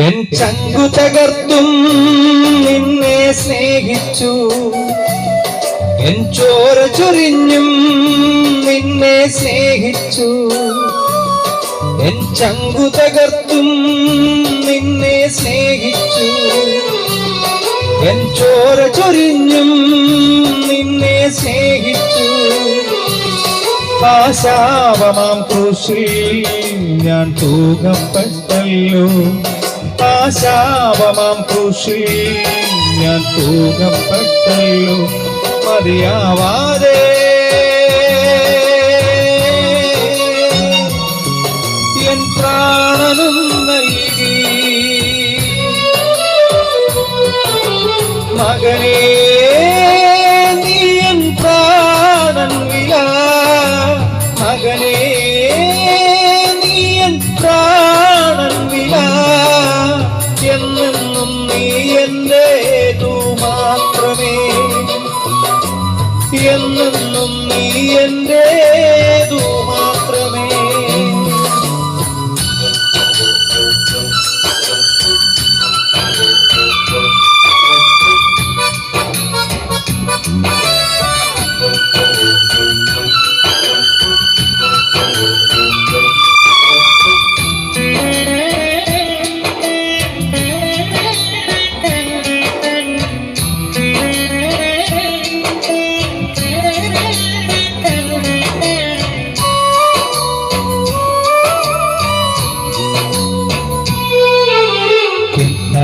N ചങ്കു തകർത്തും നിന്നെ സ്നേഹിച്ചു. N ചോര ചൊരിഞ്ഞും നിന്നെ സ്നേഹിച്ചു. എൻ ചങ്കു തകർത്തും നിന്നെ സ്നേഹിച്ചു. എൻ ചോര ചൊരിഞ്ഞും നിന്നെ സ്നേഹിച്ചു. ആശാവമാം ക്രൂശിൽ ഞാൻ തൂകപ്പെട്ടല്ലോ ആശാപമാം കൃഷി. ഞാൻ തൂകപ്പെട്ടല്ലോ മതിയാവാതെ. എൻ പ്രാണനും നൽകി. മകനേ എന്നെന്നും നീ എന്റേതു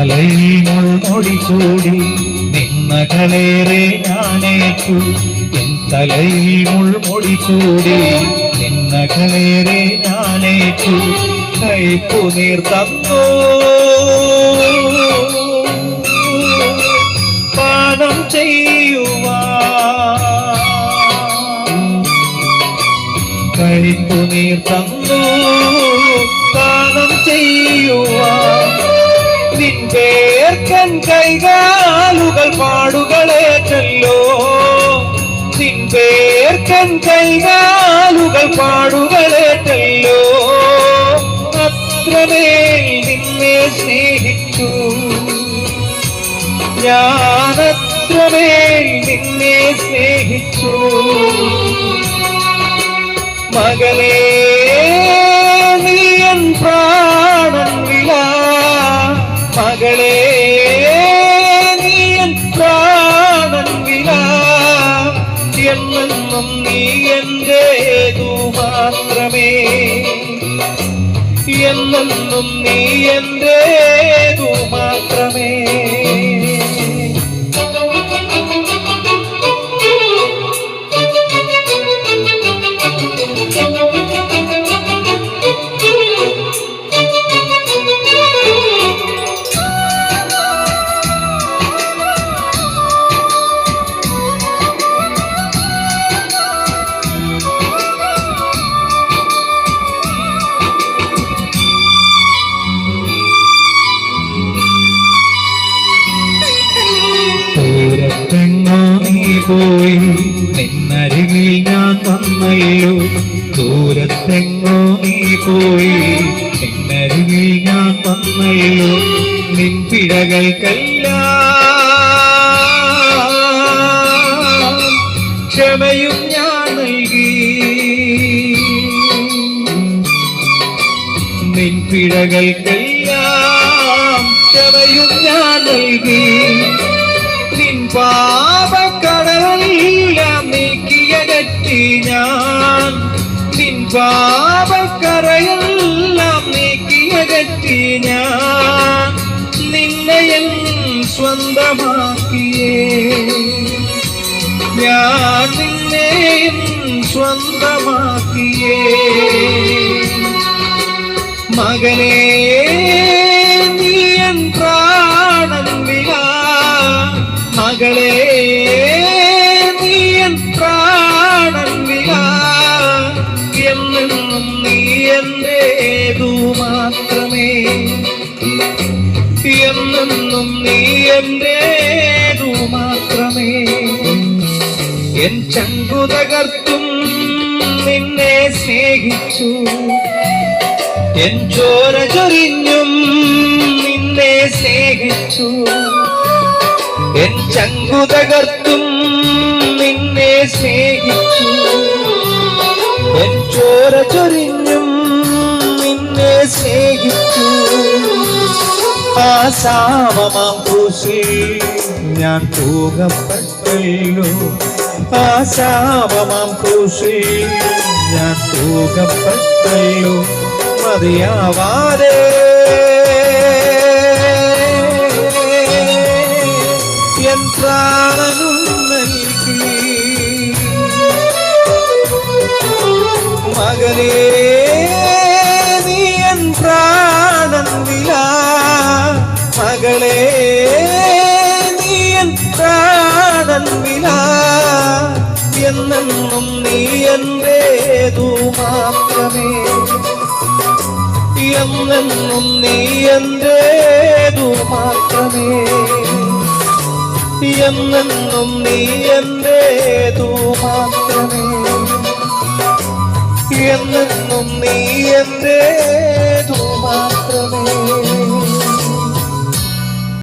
തലയിൽ മുൾമൊടി ചൂടി നിന്നകളേറെ ഞാനേറ്റു എൻ തലയിൽ മുൾമൊടി ചൂടി നിന്നകളേറെ ഞാനേറ്റു കൈപ്പു നീർ തന്നു. പാനം ചെയ്യുവാ കൈപ്പു നീർ തന്നു. പാനം ചെയ്യുവാൻ. നിൻ പേർക്കൻ കൈകാലുകൾ പാടുകളേറ്റല്ലോ നിൻ പേർക്കൻ കൈകാലുകൾ പാടുകളേറ്റല്ലോ അത്രമേൽ നിന്നെ സ്നേഹിച്ചു. ഞാനത്രമേൽ നിന്നെ സ്നേഹിച്ചു. മകളേ മകളേ നീയൻ പ്രാണൻ എന്നെന്നും നീ എന്റേതു മാത്രമേ എന്നെന്നും നീ എന്റേതു മാത്രമേ പോയി. നിന്നരികിൽ ഞാൻ വന്നല്ലോ ദൂരത്തെങ്ങോ നീ പോയി. നിന്നരികിൽ ഞാൻ വന്നല്ലോ നിൻ പിഴകൾക്കെല്ലാം ക്ഷമയും ഞാൻ നൽകി. നിൻ ക്ഷമയും ഞാൻ നൽകി. പാപക്കടലെല്ലാം നീക്കിയകറ്റി ഞാൻ. ഞാൻ. നിന്നെയൻ സ്വന്തമാക്കിയേ. ഞാൻ നിന്നെയും സ്വന്തമാക്കിയേ. മകനേ എൻ ചങ്കു തകർത്തും നിന്നെ സ്നേഹിച്ചു. എൻ ചോര ചൊരിഞ്ഞും നിന്നെ സ്നേഹിച്ചു. എൻ ചങ്കു തകർത്തും നിന്നെ സ്നേഹിച്ചു. എൻ ചോര ചൊരിഞ്ഞും നിന്നെ സ്നേഹിച്ചു. ആ സാമമാം ക്രൂശിൽ ഞാൻ തൂകപ്പെട്ടല്ലോ സാമമാം ക്രൂശിൽ ഞാൻ തൂകപ്പെട്ടല്ലോ മതിയാവാതെ. എൻ മകനേ എന്റേതു മാത്രമേ എന്നെന്നും നീ എന്റേതു മാത്രമേ എന്നെന്നും നീ എന്റേതു മാത്രമേ എന്നെന്നും നീ എന്റെ